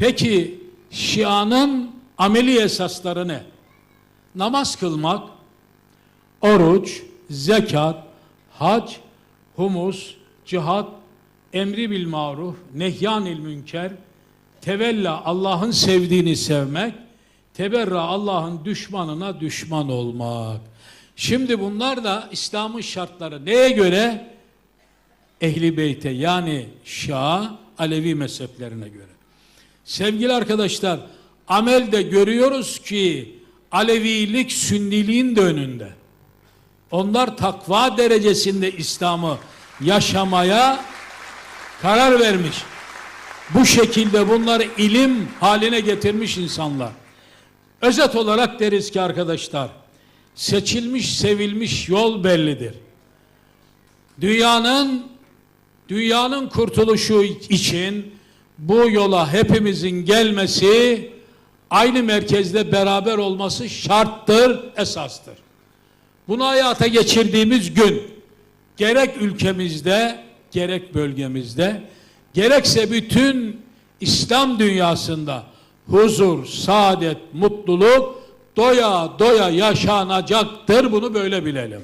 Peki Şia'nın ameli esasları ne? Namaz kılmak, oruç, zekat, hac, humus, cihat, emri bil maruf, nehyanil münker, tevella Allah'ın sevdiğini sevmek, teberra Allah'ın düşmanına düşman olmak. Şimdi bunlar da İslam'ın şartları. Neye göre? Ehli Beyt'e yani Şia, Alevi mezheplerine göre. Sevgili arkadaşlar, amelde görüyoruz ki Alevilik Sünniliğin de önünde. Onlar takva derecesinde İslam'ı yaşamaya karar vermiş. Bu şekilde bunları ilim haline getirmiş insanlar. Özet olarak deriz ki arkadaşlar, seçilmiş, sevilmiş yol bellidir. Dünyanın dünyanın kurtuluşu için bu yola hepimizin gelmesi, aynı merkezde beraber olması şarttır, esastır. Bunu hayata geçirdiğimiz gün gerek ülkemizde gerek bölgemizde gerekse bütün İslam dünyasında huzur, saadet, mutluluk doya doya yaşanacaktır. Bunu böyle bilelim.